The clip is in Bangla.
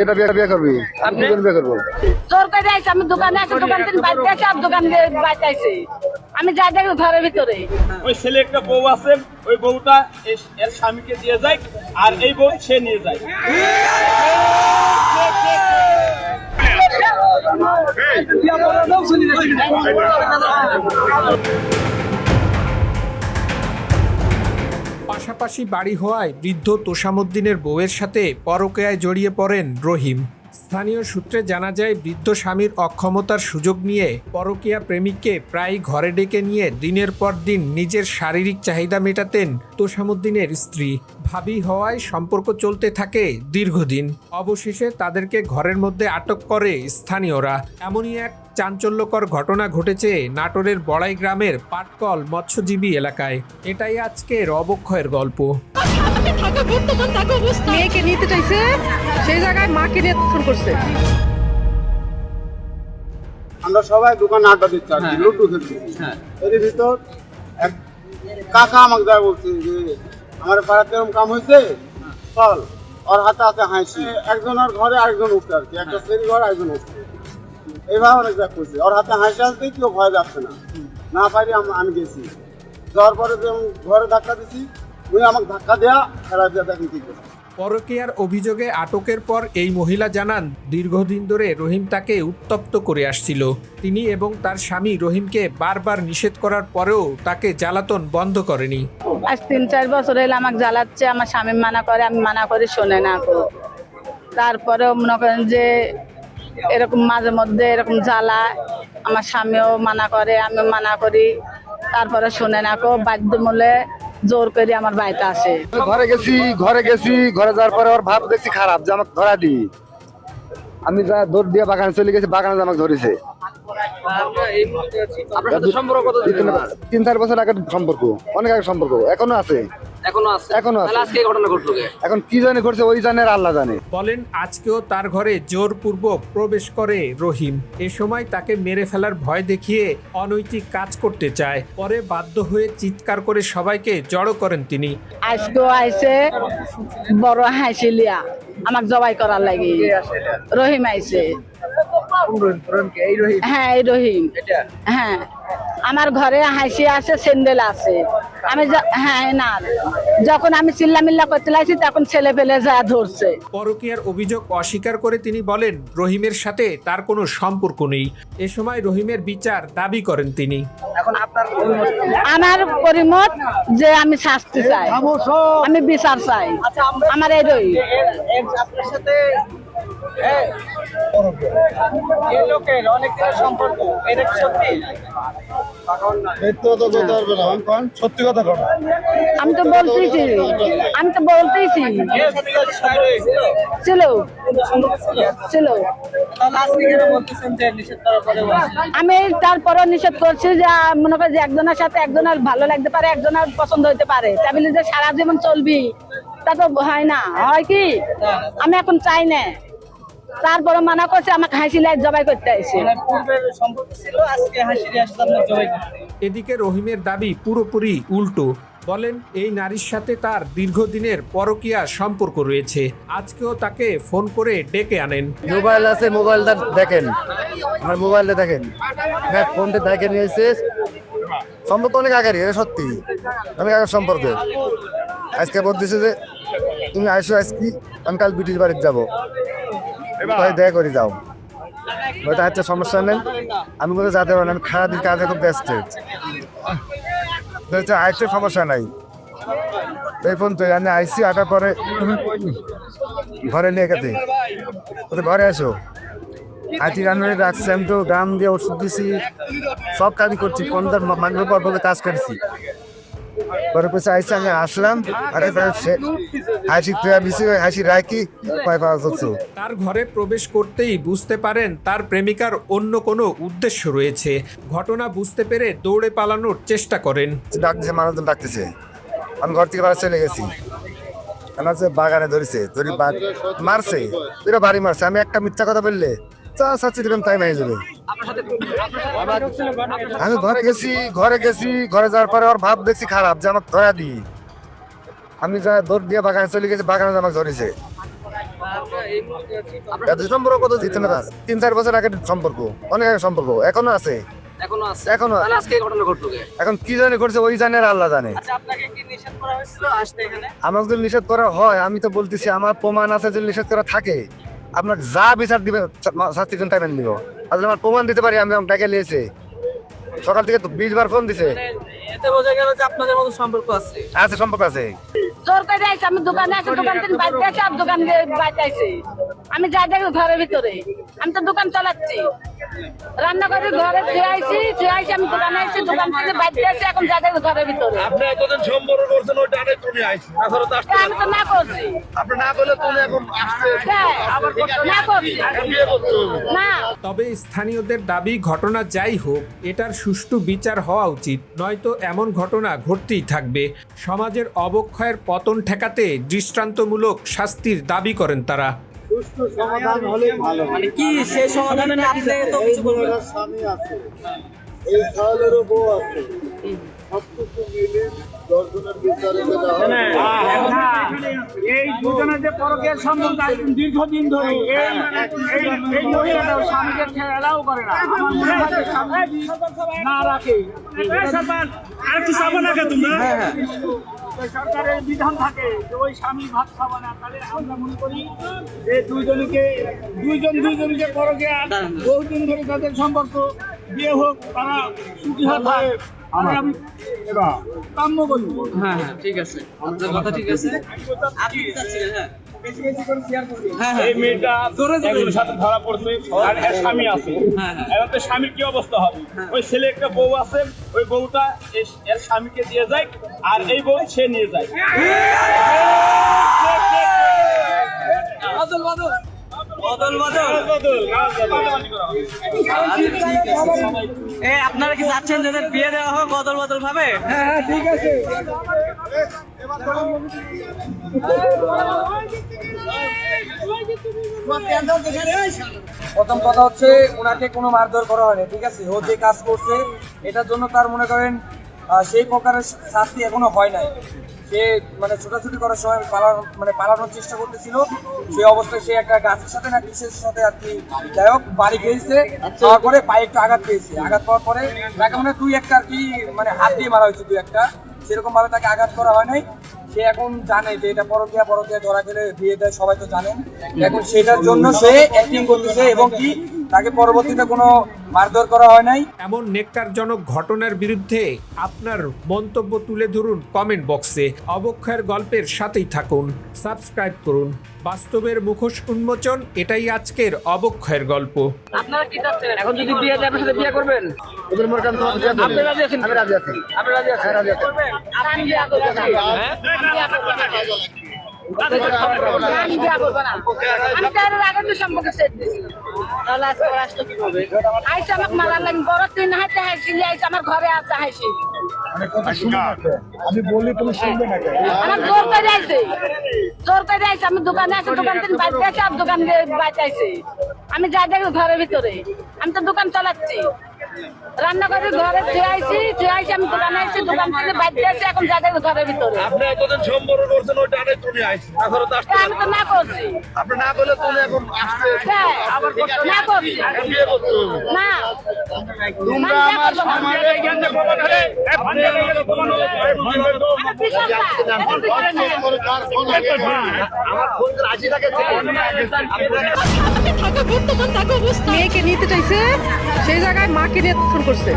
কেটা বিয়ে বিয়ে করবি আপনি? বিয়ে করব জোর করে আইসি আমি দোকানে আছি দোকান থেকে বাইরে আছি আর দোকান দিয়ে বাইরে আইসি আমি যাই দেখি ঘরের ভিতরে ওই ছেলে একটা বউ আছে ওই বউটা এর স্বামীকে দিয়ে যায় আর এই বউ সে নিয়ে যায় পাশাপাশি বাড়ি হওয়ায় বৃদ্ধ তোষামুদ্দিনের বউয়ের সাথে পরকেয়ায় জড়িয়ে পড়েন রহিম। স্থানীয় সূত্রে জানা যায়, বৃদ্ধ স্বামীর অক্ষমতার সুযোগ নিয়ে পরকীয়া প্রেমিককে প্রায় ঘরে ডেকে নিয়ে দিনের পর দিন নিজের শারীরিক চাহিদা মেটাতেন তোষামুদ্দিনের স্ত্রী। ভাবি হওয়ায় সম্পর্ক চলতে থাকে দীর্ঘদিন। অবশেষে তাদেরকে ঘরের মধ্যে আটক করে স্থানীয়রা। এমনই এক চাঞ্চল্যকর ঘটনা ঘটেছে নাটোরের বড়াই গ্রামের পাটকল মৎস্যজীবী এলাকায়। এটাই আজকের অবক্ষয়ের গল্প। মেয়েকে নিতে চাইছে সেই জায়গায় মাকে নিয়ে করছে। আমরা সবাই দোকানে আড্ডা দিচ্ছি আর কি, লুডু খেলছি। এর ভিতর এক কাকা আমাকে যা বলছে যে আমার পাড়াতে এরকম কাম হয়েছে? চল। ওর হাতে হাতে হাসি। একজনের ঘরে আরেকজন উঠছে আর কি। একটা শ্রেণি ঘরে আরেকজন উঠছে। এইভাবে অনেক যা করছে। ওর হাতে হাসি আসতে কেউ ভয় যাচ্ছে না। না পারি আমি গেছি। যাওয়ার পরে যেমন ঘরে ধাক্কা দিছি উনি আমাকে ধাক্কা দেয়া খেলা দিয়ে দেখেন কি করছে পরকীয়ার অভিযোগে আটকের পর এই মহিলা জানান দীর্ঘদিন ধরে রহিম তাকে উত্তপ্ত করে আসছিল। তিনি এবং তার স্বামী রহিমকে বারবার নিষেধ করার পরেও তাকে জ্বালাতন বন্ধ করেনি। আজ তিন চার বছর এলে আমাকে জ্বালাচ্ছে আমার স্বামী মানা করে আমি মানা করে শোনে না তারপরেও মনে করেন যে এরকম মাঝে মধ্যে এরকম জ্বালা আমার স্বামীও মানা করে আমি মানা করি। তারপরে শুনে না কো বাধ্যমূলে জোর করে আমার বাড়িতে আসে। ঘরে গেছি ঘরে গেছি ঘরে যাওয়ার পরে ওর ভাব দেখছি খারাপ যে আমাকে ধরা দি আমি যা দৌড় দিয়ে বাগানে চলে গেছি বাগানে যে আমাকে ধরেছে। আপনার সাথে সম্পর্ক কত তিন তিন চার বছর আগের সম্পর্ক অনেক আগে সম্পর্ক এখনও আছে। এখনও আছে? এখনও আছে। আজকে ঘটনা ঘটলো এখন কি জানে করছে ওই জানে আর আল্লাহ জানে। বলেন আজকেও তার ঘরে জোরপূর্বক প্রবেশ করে রহিম। এ সময় তাকে মেরে ফেলার ভয় দেখিয়ে অনৈতিক কাজ করতে চায়। পরে বাধ্য হয়ে চিৎকার করে সবাইকে জড়ো করেন তিনি। আজকেও আইসে বড় হাসিলিয়া আমাকে জবাই করার লাগে। রহিম আইসে হ্যাঁ এই রহিম। হ্যাঁ। আমার ঘরে হাসি আছে স্যান্ডেল আছে আমি হ্যাঁ না। যখন আমি চিল্লামিল্লা করতে লাগছি তখন ছেলে পেলে যা ধরছে। পরকীয়ার অভিযোগ অস্বীকার করে তিনি বলেন রহিমের সাথে তার কোনো সম্পর্ক নেই। এ সময় রহিমের বিচার দাবি করেন তিনি। আমার পরিমত যে আমি শাস্তি চাই। আমি বিচার চাই। আমার এই রহিম আপনার সাথে এই লোকের অনেক দিনের সম্পর্ক এটা কি সত্যি? সত্যি কথা কর আমি তো বলতেছি আমি তো বলতেছি? ছিল। ছিল। তাহলে আমি তারপরও নিষেধ করছি যে মনে করি যে একজনের সাথে একজনের ভালো লাগতে পারে একজনের পছন্দ হইতে পারে। তা বলে যে সারা জীবন চলবি। তা তো হয় না। হয় কি? আমি এখন চাই না। তারপরে মানা করছে আমাকে হাসি লাইট জবাই করতে আইসে মানে পূর্বের সম্পর্ক ছিল আজকে হাসিরে আসছে আপনার জবাই করতে এদিকে রহিমের দাবি পুরোপুরি উল্টো। বলেন এই নারীর সাথে তার দীর্ঘদিনের পরকীয়া সম্পর্ক রয়েছে। আজকেও তাকে ফোন করে ডেকে আনেন। মোবাইল আছে মোবাইলটা দেখেন। আমার মোবাইলটা দেখেন। হ্যাঁ ফোনটা দেখে নিয়েছে সম্পর্ক অনেক আগের এটা সত্যি। অনেক আগের সম্পর্ক। আজকে বলতেছে যে তুমি আইসো আজকে আমি কাল ব্রিটিশ বাড়িতে যাব। ভাই দেখা করে যাও। বলতে আচ্ছা সমস্যা নেই। আমি বলে যেতে পারেন আমি খারাপ দিন কাজে খুব ব্যস্ত। বলছে আইসে সমস্যা নাই। এই তো আমি আইসি আটার পরে ঘরে নিয়ে গেছে। ঘরে আসো আইটি রান্নারে রাখছি আমি তো গ্রাম দিয়ে ওষুধ দিছি। সব কাজই করছি। মাসের পর পর কাজ করছি। পরে আইসি আমি আসলাম। আরে হাসি বিসি হাসি রাখি তার ঘরে প্রবেশ করতেই বুঝতে পারেন তার প্রেমিকার অন্য কোনো উদ্দেশ্য রয়েছে। ঘটনা বুঝতে পেরে দৌড়ে পালানোর চেষ্টা করেন। ডাকতেছে মানুষজন ডাকতেছে। আমি ঘর থেকে চলে গেছি। আমার বাগানে ধরেছে ধরি মারছে দুটো বাড়ি মারছে। আমি একটা মিথ্যা কথা বললে চা চাচ্ছি দিলাম তাই মাই যাবে। আমি ঘরে গেছি ঘরে গেছি ঘরে যাওয়ার পরে ওর ভাব দেখছি খারাপ যে আমাকে ধরা দি আমি যা দৌড় দিয়ে বাগানে চলে গেছি বাগানে আমাকে ধরেছে। সম্পর্ক কত দিতে না তিন চার বছর আগে সম্পর্ক অনেক আগে সম্পর্ক এখনও আছে? এখনও আছে। এখনও তাহলে আজকে এই ঘটনা ঘটলো কে? এখন কি জানে করছে ওই জানে আল্লাহ জানে। আচ্ছা আপনাকে কি নিষেধ করা হয়েছিল? আসতে এখানে? আমাকে যদি নিষেধ করা হয় আমি তো বলতেছি আমার প্রমাণ আছে যদি নিষেধ করা থাকে। আপনাকে যা বিচার দিবে শাস্তি জন্য টাইম দিব আসলে আমার প্রমাণ দিতে পারি আমি আমাকে ডেকে নিয়েছি। সকাল থেকে তো বিশ বার ফোন দিছে। এতে বোঝা গেল যে আপনাদের মতো সম্পর্ক আছে। আছে সম্পর্ক আছে। জোর করে আইসে আমি দোকানে আছে দোকান থেকে বাইরে আছে আর দোকান দিয়ে বাইরে আইসে আমি যাই দেখি ঘরের ভিতরে আমি তো দোকান চালাচ্ছি। রান্না করে ঘরে ধুয়ে আইসি আমি দোকানে থেকে বাইরে আছি এখন ঘরের ভিতরে। আপনি এতদিন সম্পর্ক করছেন ওইটা আরে তুমি আইছি এখন তো আসতে আমি তো না করছি। আপনি না বলে তুমি এখন আসছে হ্যাঁ, না করছি। না। তবে স্থানীয়দের দাবি ঘটনা যাই হোক এটার সুষ্ঠু বিচার হওয়া উচিত। নয়তো এমন ঘটনা ঘটতেই থাকবে। সমাজের অবক্ষয়ের পতন ঠেকাতে দৃষ্টান্তমূলক শাস্তির দাবি করেন তারা। সুষ্ঠু সমাধান হলেই ভালো মানে কি সেই সমাধানে না আপনি তো কিছু বলবেন স্বামী আছে এই সালেরও বউ আছে সব কিছু মিলে দর্শনের বিচারে এই দুজনের যে পরকের সম্বন্ধ দীর্ঘদিন ধরে এই এই এই মহিলাটা স্বামীকে খেলাও করে না মনে হয় না রাখে আর একটু সাবান রাখে তোমরা সরকারের বিধান থাকে যে ওই স্বামী ভাত খাবে না তাহলে আমরা মনে করি যে দুইজনকে দুইজন দুইজনকে পরকে বহুদিন ধরে তাদের সম্পর্ক বিয়ে হোক তারা সুখী হয়ে কাম্য বলব হ্যাঁ হ্যাঁ ঠিক আছে। আপনার কথা ঠিক আছে। আপনি হ্যাঁ। এই মেয়েটা একজনের সাথে ধরা পড়ছে আর এর স্বামী আছে। হ্যাঁ, হ্যাঁ। তো স্বামীর কি অবস্থা হবে? ওই ছেলে একটা বউ আছে ওই বউটা এর স্বামীকে দিয়ে যায় আর এই বউ সে নিয়ে যায়। এ, আপনারা কি চাচ্ছেন যে এদের বিয়ে দেওয়া হোক, বদল বদল ভাবে? প্রথম কথা হচ্ছে, ওনাকে কোনো মারধর করা হয়নি, ঠিক আছে? ও যে কাজ করছে, এটার জন্য তার মনে করেন সেই প্রকারের শাস্তি এখনও হয় নাই। সে মানে ছোটাছুটি করার সময় পালানো মানে পালানোর চেষ্টা করতেছিল সেই অবস্থায় সে একটা গাছের সাথে না কিসের সাথে আর কি যাই হোক বাড়ি খেয়েছে খাওয়ার পরে পায়ে একটু আঘাত পেয়েছে। আঘাত পাওয়ার পরে তাকে মানে দুই একটা আর কি মানে হাত দিয়ে মারা হয়েছে দুই একটা। সেরকম ভাবে তাকে আঘাত করা হয় নাই। সে এখন জানে যে এটা পরকিয়া পরকিয়া ধরা গেলে বিয়ে দেয় সবাই তো জানেন। এখন সেটার জন্য সে অ্যাক্টিং করতেছে এবং কি তাকে পরবর্তীতে কোনো মারধর করা হয় নাই। এমন নেককারজনক ঘটনার বিরুদ্ধে আপনার মন্তব্য তুলে ধরুন কমেন্ট বক্সে। অবক্ষয়ের গল্পের সাথেই থাকুন সাবস্ক্রাইব করুন। বাস্তবের মুখোশ উন্মোচন এটাই আজকের অবক্ষয়ের গল্প। আপনারা কি চাচ্ছেন? এখন যদি বিয়ে দেয় আপনার সাথে বিয়ে করবেন? ওদের মনে করেন বিয়ে আপনি রাজি আছেন? আমি রাজি আছি। আপনি রাজি আছেন? রাজি আছি। করবেন আমি বিয়া করব না। হ্যাঁ আমি বললি তুমি শুনবে? আমার জোর করে আইছে জোর করে আইছে আমি দোকানে আছি দোকান থেকে বাইরে আছি আর দোকান দিয়ে বাইরে আইছে আমি যাই দেখি ঘরের ভিতরে আমি তো দোকান চালাচ্ছি রান্না করে ঘরে ধুয়ে আইসি আমি দোকানে আইছি দোকান থেকে বাইরে আসি এখন যাই দেখি ঘরের ভিতরে। আপনি এতদিন সম্পর্ক করছেন ওই টানে তুমি আইছি এখন তো আসতে আমি তো না করছি। আপনি না বলে তুমি এখন আসছে আবার না করছি। না। তোমরা আমার সমাজে মেয়েকে নিতে চাইছে সেই জায়গায় মাকে নিয়ে করছে।